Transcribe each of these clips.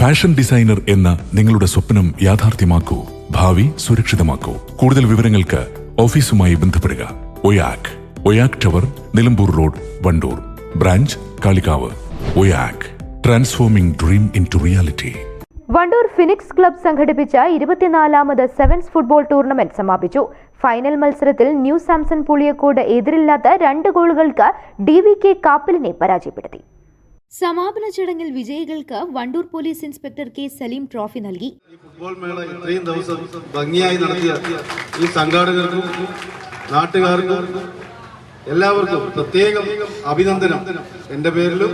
Fashion designer എന്ന നിങ്ങളുടെ സ്വപ്നം യാഥാർത്ഥ്യമാക്കൂ. ഭാവി സുരക്ഷിതമാക്കൂ. കൂടുതൽ വിവരങ്ങൾക്ക് ഓഫീസുമായി ബന്ധപ്പെടുക. Oyac. Oyac tower Nilambur road Wandoor. Branch Kalikavu. Oyac. Transforming dream into reality Wandoor Phoenix club സംഘടിപ്പിച്ച ഇരുപത്തിനാലാമത് സെവൻസ് ഫുട്ബോൾ ടൂർണമെന്റ് സമാപിച്ചു. ഫൈനൽ മത്സരത്തിൽ ന്യൂ സാംസൺ പുളിയക്കോട് എതിരില്ലാത്ത രണ്ട് ഗോളുകൾക്ക് ഡി വി കെ കാപ്പലിനെ പരാജയപ്പെടുത്തി. സമാപന ചടങ്ങിൽ വിജയികൾക്ക് Wandoor police inspector K Salim trophy നൽകി. ഫുട്ബോൾ മേള ഇത്രയും ദിവസം ഭംഗിയായി നടത്തിയ ഈ സംഘാടകർക്കും നാട്ടുകാർക്കും എല്ലാവർക്കും പ്രത്യേകം അഭിനന്ദനം. എന്റെ പേരിലും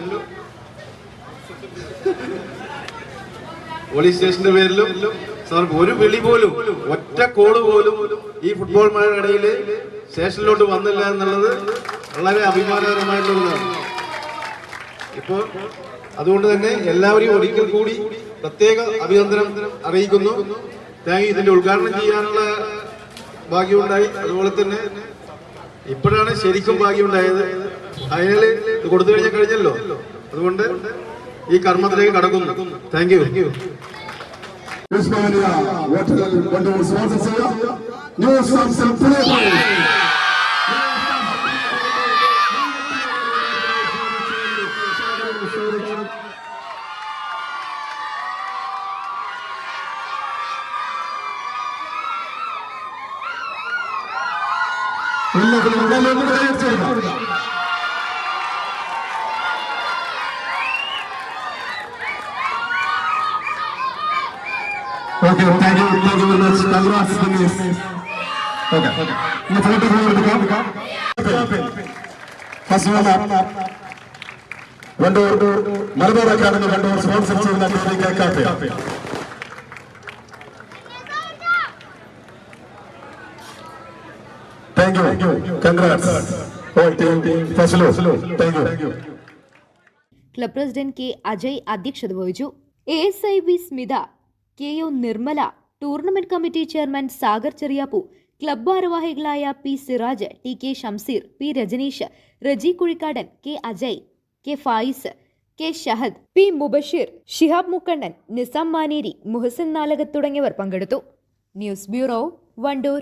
പോലീസ് സ്റ്റേഷന്റെ പേരിലും സാർ ഒരു വിളി പോലും ഒറ്റ കോൾ പോലും ഈ ഫുട്ബോൾ മേളയുടെ ഇടയിൽ സ്റ്റേഷനിലോട്ട് വന്നില്ല എന്നുള്ളത് വളരെ അഭിമാനകരമായിട്ടുള്ളതാണ്. ഇപ്പോൾ അതുകൊണ്ട് തന്നെ എല്ലാവരെയും ഒരിക്കൽ കൂടി പ്രത്യേക അഭിനന്ദനം അറിയിക്കുന്നു. താങ്ക് ഇതിന്റെ ഉദ്ഘാടനം ചെയ്യാനുള്ള ഭാഗ്യമുണ്ടായി. അതുപോലെ തന്നെ ഇപ്പോഴാണ് ശരിക്കും ഭാഗ്യമുണ്ടായത്. ഇത് കൊടുത്തു കഴിഞ്ഞാൽ കഴിഞ്ഞല്ലോ. അതുകൊണ്ട് ഈ കർമ്മത്തിലേക്ക് കടക്കുന്നു. താങ്ക് യു Uspania, കൂടെ കൈയടിച്ചെടുക്കാം. Okay, thank you, thank you very much. Congrats, Denise. Okay, okay. ഇനി ഫോട്ടോ ഫോൺ എടുക്കാം first one Wandoor Malabar academy Wandoor sponsor ചെയ്യുന്ന ടീമിലേക്ക് കാപ്പി thank you congrats all team ഫസ്ലോ thank you club president K Ajay അധ്യക്ഷത വഹിച്ചു A S I B Smitha K O Nirmala tournament committee chairman Sagar Cheriyappu club ഭാരവാഹികളായ P Siraj T K Shamseer P Rajaneesh Reji Kuzhikkadan K Ajay K Fayiz K Shahad P Mubasheer Shihab Mukkannan Nizam Maneri Muhasan Nalakath തുടങ്ങിയവർ പങ്കെടുത്തു news bureau Wandoor